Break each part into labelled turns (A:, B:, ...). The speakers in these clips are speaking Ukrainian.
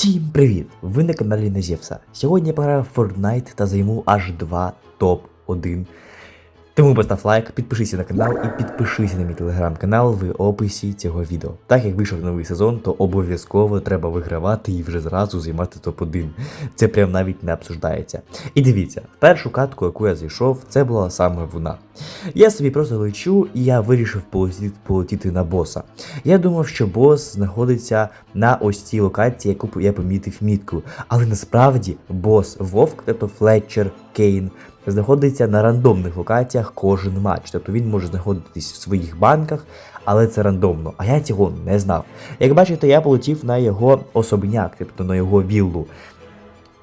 A: Всім привіт! Ви на каналі Назєвса. Сьогодні я пограю в Fortnite та займу аж 2 топ-1. Тому постав лайк, підпишися на канал і підпишися на мій телеграм-канал в описі цього відео. Так як вийшов новий сезон, то обов'язково треба вигравати і вже зразу займати топ-1. Це прям навіть не обсуждається. І дивіться, першу катку, яку я зайшов, це була саме вона. Я собі просто лечу і я вирішив полетіти, полетіти на боса. Я думав, що бос знаходиться на ось цій локації, яку я помітив мітку. Але насправді бос Вовк, тобто Флетчер, Кейн, знаходиться на рандомних локаціях кожен матч. Тобто він може знаходитись в своїх банках, але це рандомно. А я цього не знав. Як бачите, я полетів на його особняк, тобто на його віллу.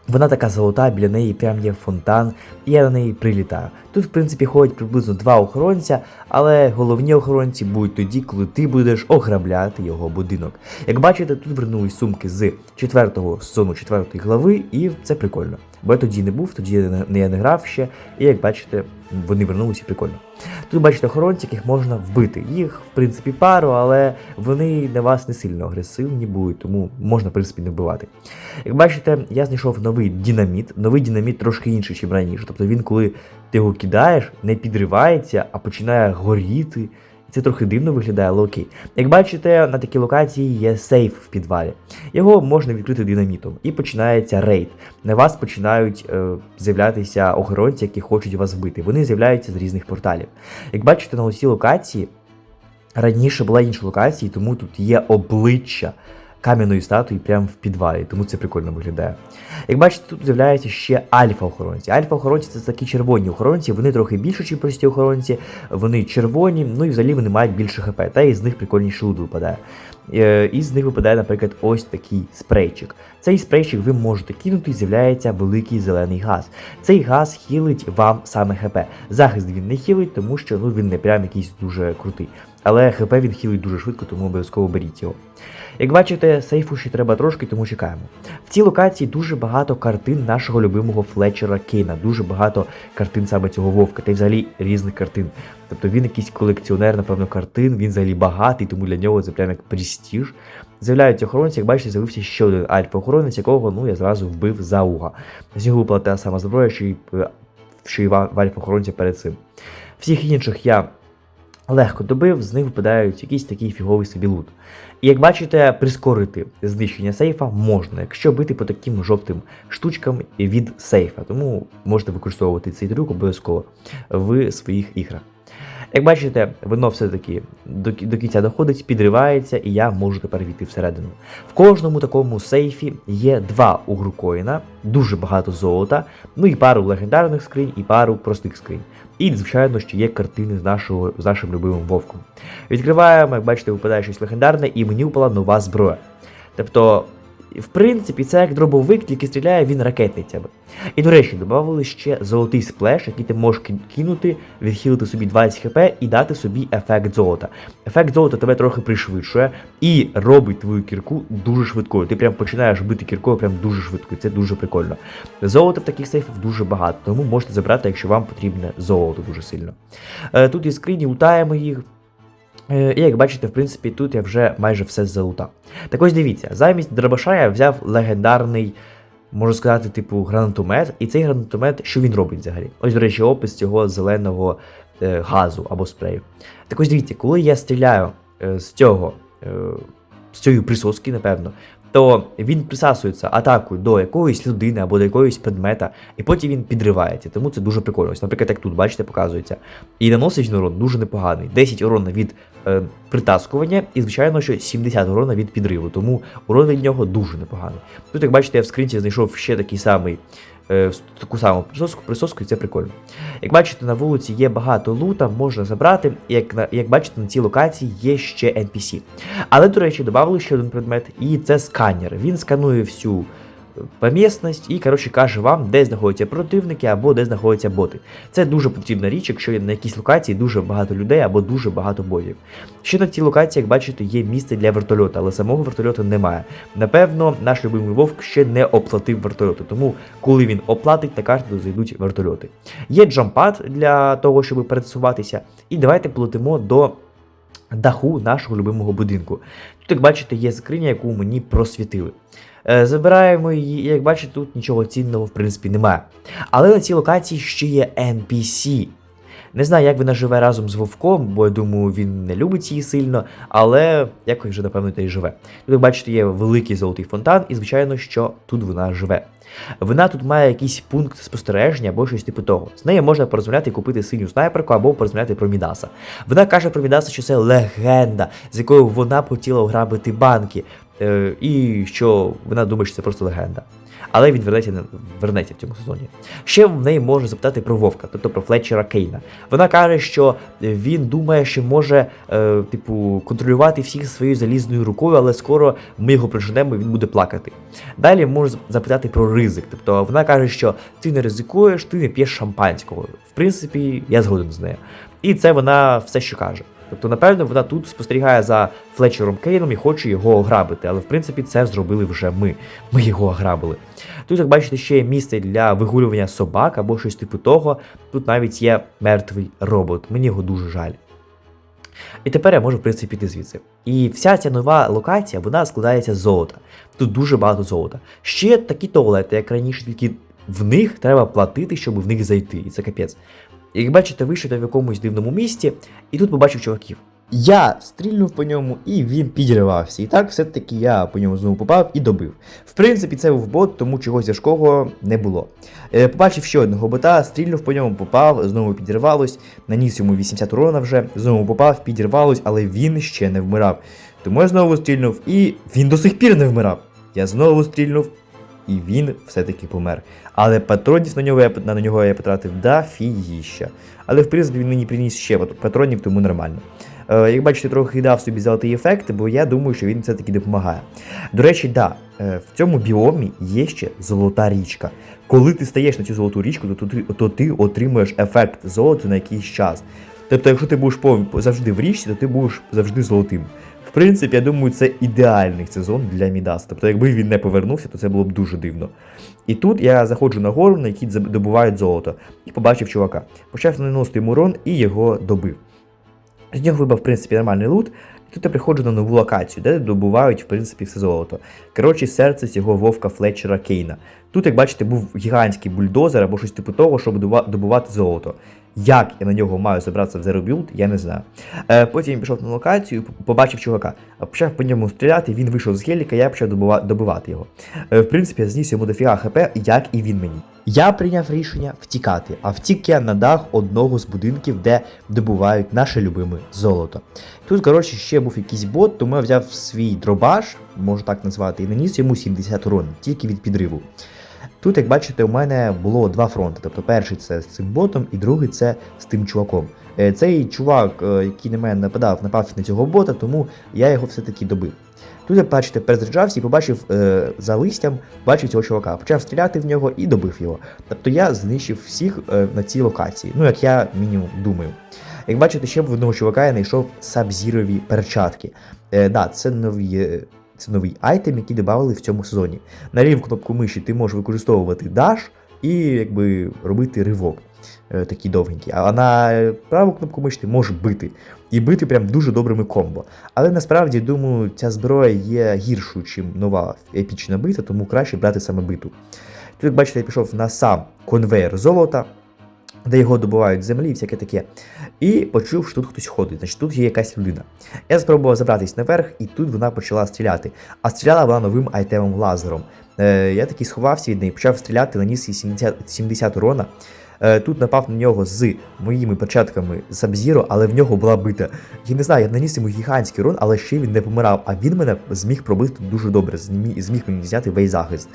A: Вона така золота, біля неї прям є фонтан, і я на неї прилітаю. Тут, в принципі, ходять приблизно два охоронця, але головні охоронці будуть тоді, коли ти будеш ограбляти його будинок. Як бачите, тут вернулись сумки з 4 сезону 4 глави, і це прикольно. Бо я тоді не був, тоді я не, я не грав ще, і як бачите, вони вернулися прикольно. Тут бачите охоронців, яких можна вбити. Їх, в принципі, пару, але вони на вас не сильно агресивні будуть, тому можна, в принципі, не вбивати. Як бачите, я знайшов новий динаміт. Новий динаміт трошки інший, ніж раніше. Тобто він, коли ти його кидаєш, не підривається, а починає горіти. Це трохи дивно виглядає, але окей. Як бачите, на такій локації є сейф в підвалі. Його можна відкрити динамітом, і починається рейд. На вас починають е, з'являтися охоронці, які хочуть вас вбити. Вони з'являються з різних порталів. Як бачите, на усій локації раніше була інша локація, тому тут є обличчя кам'яної статуї прямо в підвалі, тому це прикольно виглядає. Як бачите, тут з'являються ще альфа-охоронці. Альфа-охоронці це такі червоні охоронці, вони трохи більше, ніж прості охоронці, вони червоні, ну і взагалі вони мають більше хп, та і з них прикольніший лут випадає. Е, І з них випадає, наприклад, ось такий спрейчик. Цей спрейчик ви можете кинути і з'являється великий зелений газ. Цей газ хілить вам саме ХП. Захист він не хілить, тому що ну, він не прям якийсь дуже крутий. Але ХП він хілить дуже швидко, тому обов'язково беріть його. Як бачите, сейфу ще треба трошки, тому чекаємо. В цій локації дуже багато картин нашого любимого Флетчера Кейна, дуже багато картин саме цього вовка, та й взагалі різних картин. Тобто він якийсь колекціонер, напевно, картин, він взагалі багатий, тому для нього це прям як престіж. З'являються охоронці, як бачите, з'явився ще один альфа-охоронець, якого ну, я зразу вбив за уга. З нього випала та сама зброя, що й, що й в альфа-охоронця перед цим. Всіх інших я легко добив, з них випадають якийсь такий фіговий собі лут. І як бачите, прискорити знищення сейфа можна, якщо бити по таким жовтим штучкам від сейфа. Тому можете використовувати цей трюк обов'язково в своїх іграх. Як бачите, воно все-таки до, до кінця доходить, підривається, і я можу тепер війти всередину. В кожному такому сейфі є два угрукоїна, дуже багато золота, ну і пару легендарних скринь, і пару простих скринь. І, звичайно, що є картини з нашого, з нашим любимим вовком. Відкриваємо, як бачите, випадає щось легендарне, і мені впала нова зброя. Тобто, в принципі, це як дробовик, тільки стріляє він ракетницями. І, до речі, додали ще золотий сплеш, який ти можеш кинути, відхилити собі 20 хп і дати собі ефект золота. Ефект золота тебе трохи пришвидшує і робить твою кірку дуже швидкою. Ти прям починаєш бити кіркою прям дуже швидко, це дуже прикольно. Золота в таких сейфах дуже багато, тому можете забрати, якщо вам потрібне золото дуже сильно. Е, Тут є скрині, лутаємо їх. Е, І як бачите, в принципі, тут я вже майже все залутав. Так ось дивіться, замість дробаша я взяв легендарний, можу сказати, типу гранатомет. І цей гранатомет, що він робить взагалі? Ось, до речі, опис цього зеленого е, газу або спрею. Так ось дивіться, коли я стріляю е, з цього, е, з цієї присоски, напевно, то він присасується атакою до якоїсь людини або до якоїсь предмета, і потім він підривається. Тому це дуже прикольно. Ось, наприклад, як тут, бачите, показується. І наносить урон дуже непоганий. 10 урона від е, притаскування, і, звичайно, що 70 урона від підриву. Тому урон від нього дуже непоганий. Тут, як бачите, я в скринці знайшов ще такий самий. Е, Таку саму присоску, присоску, і це прикольно. Як бачите, на вулиці є багато лута, можна забрати. Як на- як бачите, на цій локації є ще NPC. Але, до речі, додали ще один предмет, і це сканер. Він сканує всю помісність і, коротше, каже вам, де знаходяться противники або де знаходяться боти. Це дуже потрібна річ, якщо є на якійсь локації дуже багато людей або дуже багато ботів. Ще на цій локації, як бачите, є місце для вертольота, але самого вертольота немає. Напевно, наш любимий вовк ще не оплатив вертольоти, тому коли він оплатить, на карту зайдуть вертольоти. Є джампад для того, щоб пересуватися, і давайте полетимо до даху нашого любимого будинку. Тут, як бачите, є скриня, яку мені просвітили. Е, Забираємо її, як бачите, тут нічого цінного в принципі немає. Але на цій локації ще є NPC. Не знаю, як вона живе разом з вовком, бо я думаю, він не любить її сильно, але якось вже, напевно, та й живе. Тут, як бачите, є великий золотий фонтан, і звичайно, що тут вона живе. Вона тут має якийсь пункт спостереження або щось типу того. З нею можна порозмовляти і купити синю снайперку або порозмовляти про Мідаса. Вона каже про Мідаса, що це легенда, з якою вона хотіла ограбити банки, і що вона думає, що це просто легенда. Але він вернеться, вернеться в цьому сезоні. Ще в неї можна запитати про Вовка, тобто про Флетчера Кейна. Вона каже, що він думає, що може, е, типу, контролювати всіх своєю залізною рукою, але скоро ми його приженемо і він буде плакати. Далі можна запитати про ризик. Тобто вона каже, що ти не ризикуєш, ти не п'єш шампанського. В принципі, я згоден з нею. І це вона все, що каже. Тобто, напевно, вона тут спостерігає за Флетчером Кейном і хоче його ограбити, але в принципі це зробили вже ми. Ми його ограбили. Тут, як бачите, ще є місце для вигулювання собак або щось типу того. Тут навіть є мертвий робот. Мені його дуже жаль. І тепер я можу, в принципі, піти звідси. І вся ця нова локація вона складається з золота. Тут дуже багато золота. Ще такі туалети, як раніше, тільки в них треба платити, щоб в них зайти. І це капець. Як бачите, вийшов в якомусь дивному місті, і тут побачив чуваків. Я стрільнув по ньому, і він підірвався. І так все-таки я по ньому знову попав і добив. В принципі, це був бот, тому чогось важкого не було. Е, побачив ще одного бота, стрільнув по ньому, попав, знову підірвалось, наніс йому 80 урона вже, знову попав, підірвалось, але він ще не вмирав. Тому я знову стрільнув, і він до сих пір не вмирав. Я знову стрільнув, і він все-таки помер. Але патронів на нього я, на нього я потратив дофігіща. Але в принципі він мені приніс ще патронів, тому нормально. Е, як бачите, трохи дав собі золотий ефект, бо я думаю, що він все-таки допомагає. До речі, да, е, в цьому біомі є ще золота річка. Коли ти стаєш на цю золоту річку, то ти, то ти отримуєш ефект золота на якийсь час. Тобто, якщо ти будеш завжди в річці, то ти будеш завжди золотим. В принципі, я думаю, це ідеальний сезон для Мідаса. Тобто, якби він не повернувся, то це було б дуже дивно. І тут я заходжу на гору, на якій добувають золото, і побачив чувака. Почав наносити йому урон і його добив. З нього вибав, в принципі, нормальний лут. І тут я приходжу на нову локацію, де добувають, в принципі, все золото. Коротше, серце цього вовка Флетчера Кейна. Тут, як бачите, був гігантський бульдозер або щось типу того, щоб добувати золото. Як я на нього маю забратися в Zero Build, я не знаю. Е, потім пішов на локацію, побачив чувака, почав по ньому стріляти, він вийшов з геліка, я почав добивати його. Е, в принципі, я зніс йому дофіга хп, як і він мені. Я прийняв рішення втікати, а втік я на дах одного з будинків, де добувають наше любиме золото. Тут, коротше, ще був якийсь бот, тому я взяв свій дробаш, можу так назвати, і наніс йому 70 урон, тільки від підриву. Тут, як бачите, у мене було два фронти. Тобто перший це з цим ботом, і другий це з тим чуваком. Е, Цей чувак, е, який на мене нападав, напав на цього бота, тому я його все-таки добив. Тут, як бачите, перезаряджався і побачив е, за листям, бачив цього чувака, почав стріляти в нього і добив його. Тобто я знищив всіх е, на цій локації. Ну, як я мінімум думаю. Як бачите, ще в одного чувака я знайшов сабзірові перчатки. Е, да, це нові. Це новий айтем, який додали в цьому сезоні. На ліву кнопку миші ти можеш використовувати даш і якби робити ривок е, такий довгенький. А на праву кнопку миші ти можеш бити. І бити прям дуже добрими комбо. Але насправді, думаю, ця зброя є гіршою, ніж нова епічна бита, тому краще брати саме биту. Тут, бачите, я пішов на сам конвейер золота, де його добувають землі і всяке таке. І почув, що тут хтось ходить, значить тут є якась людина. Я спробував забратись наверх, і тут вона почала стріляти. А стріляла вона новим айтемом лазером. Е, я такий сховався від неї, почав стріляти, наніс їй 70, 70 урона. Е, тут напав на нього з моїми перчатками Сабзіро, але в нього була бита. Я не знаю, я наніс йому гігантський урон, але ще він не помирав, а він мене зміг пробити дуже добре, зміг мені зняти весь захист.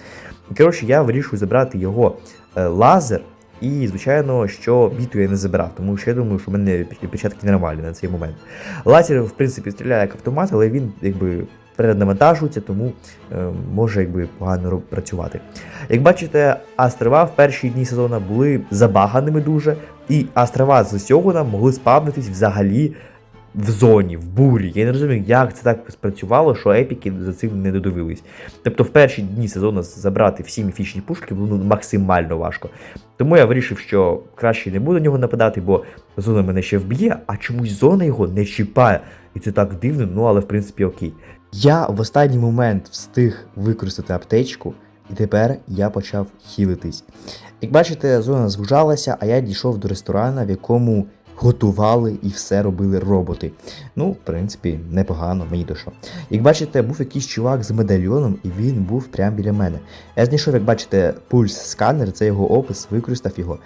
A: Коротше, я вирішую забрати його е, лазер. І, звичайно, що біту я не забирав, тому що я думаю, що в мене печатки нормальні на цей момент. Лазер, в принципі, стріляє як автомат, але він якби перенавантажується, тому е, може якби погано працювати. Як бачите, Астрова в перші дні сезону були забаганими дуже, і Астрова з цього нам могли спавнитись взагалі в зоні, в бурі. Я не розумію, як це так спрацювало, що епіки за цим не додивились. Тобто в перші дні сезону забрати всі міфічні пушки було ну, максимально важко. Тому я вирішив, що краще не буду на нього нападати, бо зона мене ще вб'є, а чомусь зона його не чіпає. І це так дивно, ну але в принципі окей. Я в останній момент встиг використати аптечку, і тепер я почав хілитись. Як бачите, зона звужалася, а я дійшов до ресторана, в якому готували і все робили роботи. Ну, в принципі, непогано, мені дошло. Як бачите, був якийсь чувак з медальйоном, і він був прямо біля мене. Я знайшов, як бачите, пульс-сканер, це його опис, використав його.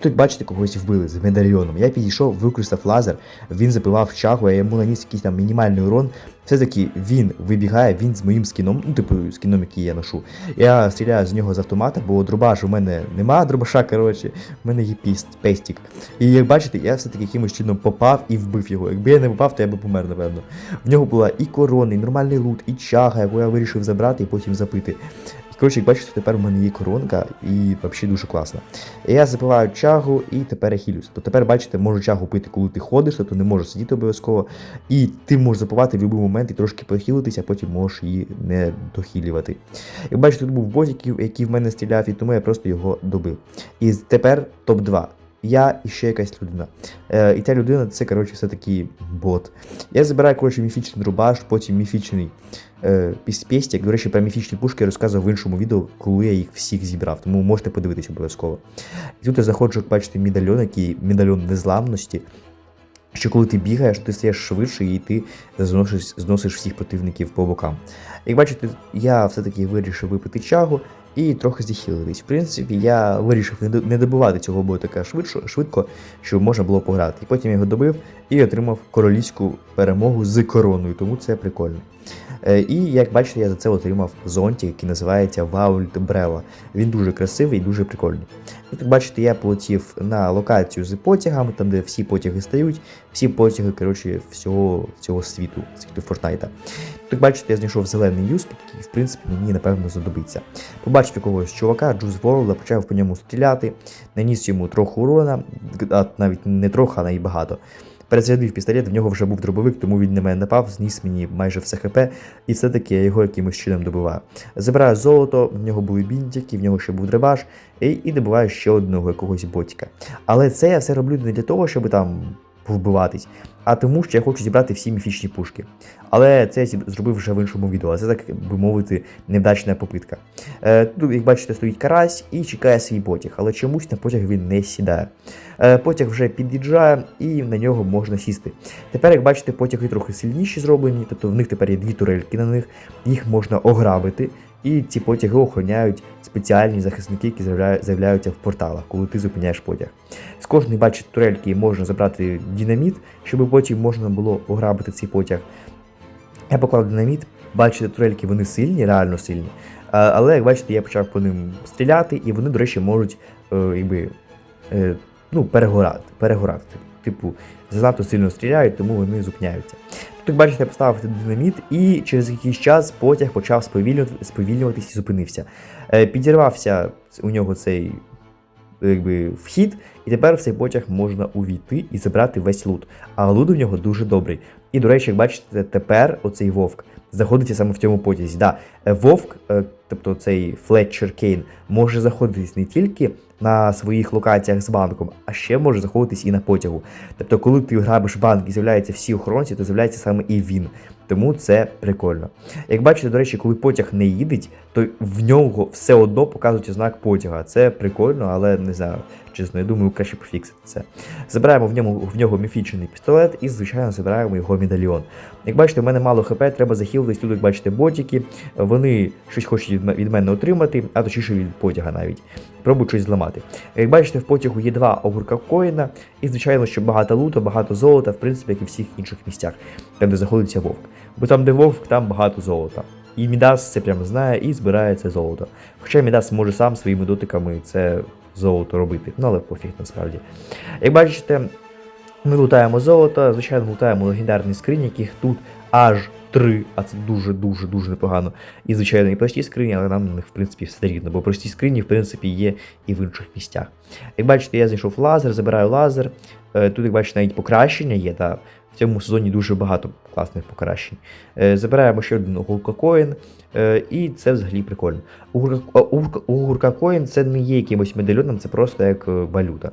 A: Тут, бачите, когось вбили з медальйоном. Я підійшов, використав лазер, він запивав чагу, я йому наніс якийсь там мінімальний урон. Все-таки він вибігає, він з моїм скіном, ну, типу, скіном, який я ношу. Я стріляю з нього з автомата, бо дробаш у мене нема дробаша, коротше, в мене є піст, пестик. І як бачите, я все-таки якимось чином попав і вбив його. Якби я не попав, то я би помер, напевно. В нього була і корона, і нормальний лут, і чага, яку я вирішив забрати і потім запити. Коротше, як бачите, тепер у мене є коронка і взагалі дуже класно. Я запиваю чагу і тепер я хілюсь. Бо тепер, бачите, можу чагу пити, коли ти ходиш, тобто не можеш сидіти обов'язково. І ти можеш запивати в будь-який момент і трошки похилитися, а потім можеш її не дохилювати. Як бачите, тут був бот, який, який в мене стріляв, і тому я просто його добив. І тепер топ-2. Я і ще якась людина. Е, і ця людина це, коротше, все-таки бот. Я забираю, коротше, міфічний дробаш, потім міфічний е. До речі, про міфічні пушки я розказував в іншому відео, коли я їх всіх зібрав. Тому можете подивитися обов'язково. І тут я заходжу, як бачите, медальйон, який медальйон незламності. Що коли ти бігаєш, ти стаєш швидше і ти зносиш, зносиш всіх противників по бокам. Як бачите, я все-таки вирішив випити чагу і трохи зіхилитись. В принципі, я вирішив не до- добивати цього ботика швидко, швидко, щоб можна було пограти. І потім я його добив і отримав королівську перемогу з короною, тому це прикольно. Е, І як бачите, я за це отримав зонтик, який називається Vault Brella. Він дуже красивий і дуже прикольний. Як бачите, я полетів на локацію з потягами, там де всі потяги стають, всі потяги коротше, всього, всього світу, світу Фортнайта. Тут бачите, я знайшов зелений юспік, який, в принципі, мені напевно знадобиться. Побачив якогось чувака, Джуз Ворлда, почав по ньому стріляти, наніс йому трохи урона, а навіть не трохи, а навіть багато. Перезарядив пістолет, в нього вже був дробовик, тому він на мене напав, зніс мені майже все хп, і все-таки я його якимось чином добиваю. Забираю золото, в нього були бінтики, в нього ще був дребаш, і, і добиваю ще одного якогось ботика. Але це я все роблю не для того, щоб там вбиватись, а тому, що я хочу зібрати всі міфічні пушки. Але це я зробив вже в іншому відео, це так би мовити, невдачна попитка. Е, тут, як бачите, стоїть карась і чекає свій потяг, але чомусь на потяг він не сідає. Е, потяг вже під'їжджає і на нього можна сісти. Тепер, як бачите, потяги трохи сильніші зроблені, тобто в них тепер є дві турельки на них, їх можна ограбити. І ці потяги охороняють спеціальні захисники, які з'являю- з'являються в порталах, коли ти зупиняєш потяг. З кожної, бачите, турельки можна забрати динаміт, щоб потім можна було ограбити цей потяг. Я поклав динаміт, бачите, турельки вони сильні, реально сильні. Але як бачите, я почав по ним стріляти, і вони, до речі, можуть е, якби, е, ну, перегорати. перегорати. Типу, занадто сильно стріляють, тому вони зупиняються. Тут, бачите, я поставив динаміт, і через якийсь час потяг почав сповільнювати, сповільнюватись і зупинився. Е, підірвався у нього цей якби, вхід, і тепер в цей потяг можна увійти і забрати весь лут. А лут у нього дуже добрий. І, до речі, як бачите, тепер оцей вовк знаходиться саме в цьому потязі. Да, е, вовк, е, тобто цей Флетчер Кейн, може заходитись не тільки на своїх локаціях з банком, а ще може заходитись і на потягу. Тобто, коли ти грабиш банк і з'являються всі охоронці, то з'являється саме і він. Тому це прикольно. Як бачите, до речі, коли потяг не їдеть, то в нього все одно показують знак потяга. Це прикольно, але не знаю. Чесно, я думаю, краще пофіксити це. Забираємо в ньому в нього міфічний пістолет і, звичайно, забираємо його медальйон. Як бачите, в мене мало хп, треба захилитись. Тут, як бачите, ботики. Вони щось хочуть від мене отримати, а точніше від потяга навіть. Пробують щось зламати. Як бачите, в потягу є два огурка коїна, і, звичайно, що багато луту, багато золота, в принципі, як і в всіх інших місцях, там, де знаходиться вовк. Бо там, де вовк, там багато золота. І Мідас це прямо знає і збирає це золото. Хоча Мідас може сам своїми дотиками це золото робити, ну але пофіг насправді. Як бачите, ми лутаємо золото, звичайно, лутаємо легендарні скрині, яких тут аж три, а це дуже-дуже дуже непогано. І, звичайно, і прості скрині, але нам на них, в принципі, все рівно, бо прості скрині, в принципі, є і в інших місцях. Як бачите, я знайшов лазер, забираю лазер. Е, Тут, як бачите, навіть покращення є, та В цьому сезоні дуже багато класних покращень. Е, Забираємо ще один гуркакоін, е, і це взагалі прикольно. У гурка- а, у гурка- у гуркакоін це не є якимось медальйоном, це просто як валюта.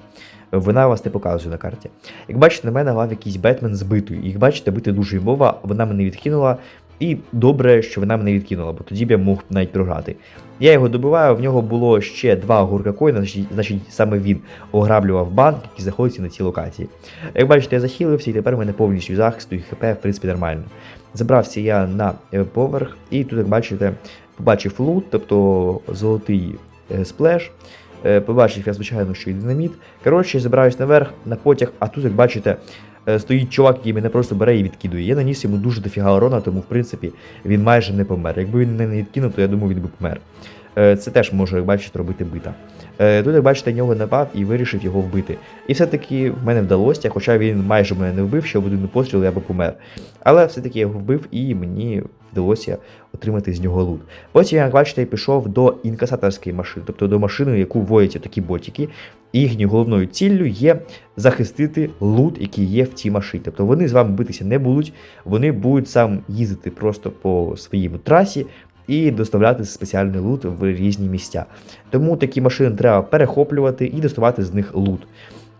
A: Вона вас не показує на карті. Як бачите, на мене грав якийсь Бетмен збитий. Як бачите, бити дуже імбова, вона мене відкинула. І добре, що вона мене відкинула, бо тоді б я мог навіть програти. Я його добиваю, в нього було ще два гурка коїна, значить, саме він ограблював банк, який знаходиться на цій локації. Як бачите, я захилився, і тепер у мене повністю захист, і хп, в принципі, нормально. Забрався я на е, поверх, і тут, як бачите, побачив лут, тобто золотий е, сплеш. Е, Побачив я, звичайно, що і динаміт. Коротше, забираюсь наверх на потяг, а тут, як бачите, е, стоїть чувак, який мене просто бере і відкидує. Я наніс йому дуже дофіга урона, тому в принципі він майже не помер. Якби він не відкинув, то я думаю, він би помер. Е, Це теж може, як бачите, робити бита. Е, Тут, як бачите, нього напав і вирішив його вбити. І все-таки в мене вдалося, хоча він майже мене не вбив, ще в один постріл я би помер. Але все-таки я його вбив і мені вдалося отримати з нього лут. Потім, як бачите, пішов до інкасаторської машини, тобто до машини, яку вводять такі ботики. І їхньою головною ціллю є захистити лут, який є в цій машині. Тобто вони з вами битися не будуть, вони будуть сам їздити просто по своїй трасі і доставляти спеціальний лут в різні місця. Тому такі машини треба перехоплювати і доставати з них лут.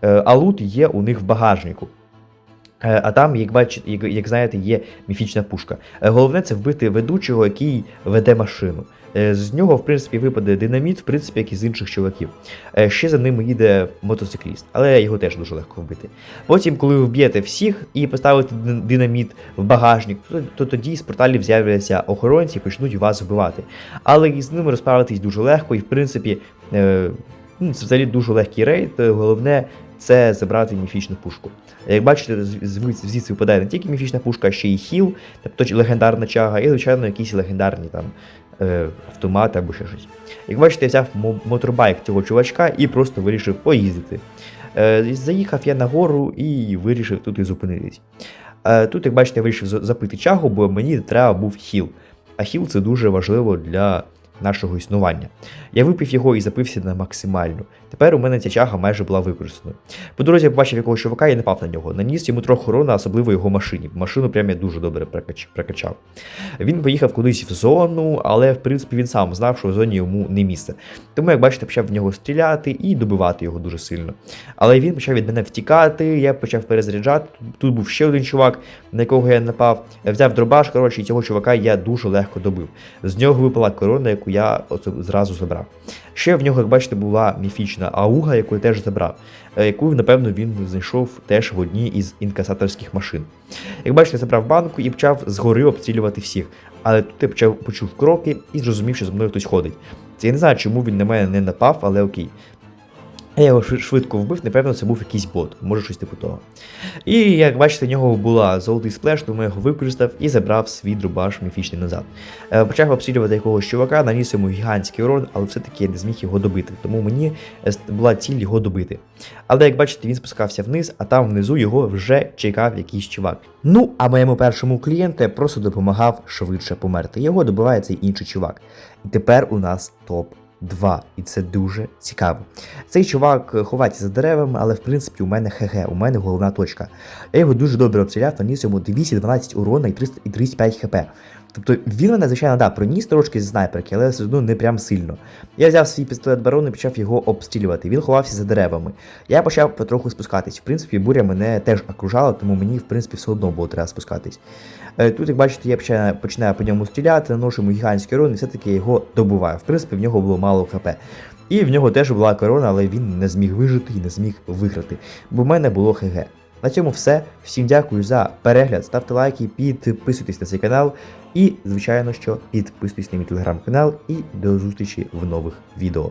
A: Е, А лут є у них в багажнику. Е, А там, як бачите, як, як знаєте, є міфічна пушка. Е, Головне це вбити ведучого, який веде машину. Е, З нього, в принципі, випаде динаміт, в принципі, як і з інших чуваків. Е, Ще за ними їде мотоцикліст, але його теж дуже легко вбити. Потім, коли ви вб'єте всіх і поставите дин- динаміт в багажник, то, то тоді з порталів з'являться охоронці і почнуть вас вбивати. Але із ними розправитись дуже легко, і в принципі, е, ну, це взагалі дуже легкий рейд. Головне це забрати міфічну пушку. Як бачите, звідси випадає не тільки міфічна пушка, а ще й хіл, тобто легендарна чага, і, звичайно, якісь легендарні там е, автомат або ще щось. Як бачите, я взяв мо- моторбайк цього чувачка і просто вирішив поїздити. Е, заїхав я на гору і вирішив тут і зупинитись. Е, тут, як бачите, я вирішив запити чагу, бо мені треба був хіл. А хіл це дуже важливо для нашого існування. Я випив його і запився на максимальну. Тепер у мене ця чага майже була використаною. По дорозі я побачив якогось чувака і напав на нього. Наніс йому трохи урона, особливо його машині. Машину прям я дуже добре прокачав. Він поїхав кудись в зону, але в принципі він сам знав, що в зоні йому не місце. Тому, як бачите, почав в нього стріляти і добивати його дуже сильно. Але він почав від мене втікати, я почав перезаряджати. Тут був ще один чувак, на якого я напав. Взяв дробаш, коротше, і цього чувака я дуже легко добив. З нього випала корона, яку я зразу забрав. Ще в нього, як бачите, була міфічна ауга, яку я теж забрав, е, яку, напевно, він знайшов теж в одній із інкасаторських машин. Як бачите, забрав банку і почав згори обстрілювати всіх. Але тут я почав почув кроки і зрозумів, що за мною хтось ходить. Це я не знаю, чому він на мене не напав, але окей. Я його швидко вбив, напевно, це був якийсь бот, може щось типу того. І як бачите, в нього була золотий сплеш, тому я його використав і забрав свій дробаш міфічний назад. Е, Почав обстрілювати якогось чувака, наніс йому гігантський урон, але все-таки я не зміг його добити, тому мені е, була ціль його добити. Але як бачите, він спускався вниз, а там внизу його вже чекав якийсь чувак. Ну, а моєму першому клієнту просто допомагав швидше померти. Його добиває цей інший чувак. І тепер у нас топ. 2, і це дуже цікаво. Цей чувак е, ховається за деревами, але в принципі у мене ХГ, у мене головна точка. Я його дуже добре обстріляв, наніс йому 212 урона і 335 хп. Тобто він мене, звичайно, да, проніс трошки з снайперки, але все одно не прям сильно. Я взяв свій пістолет барон і почав його обстрілювати. Він ховався за деревами. Я почав потроху спускатись. В принципі, буря мене теж окружала, тому мені, в принципі, все одно було треба спускатись. Е, Тут, як бачите, я починаю, по ньому стріляти, наношу йому гігантський урон і все-таки його добиваю. В принципі, в нього було мало хп. І в нього теж була корона, але він не зміг вижити і не зміг виграти. Бо в мене було ХГ. На цьому все. Всім дякую за перегляд. Ставте лайки, підписуйтесь на цей канал. І, звичайно, що підписуйтесь на мій телеграм-канал. І до зустрічі в нових відео.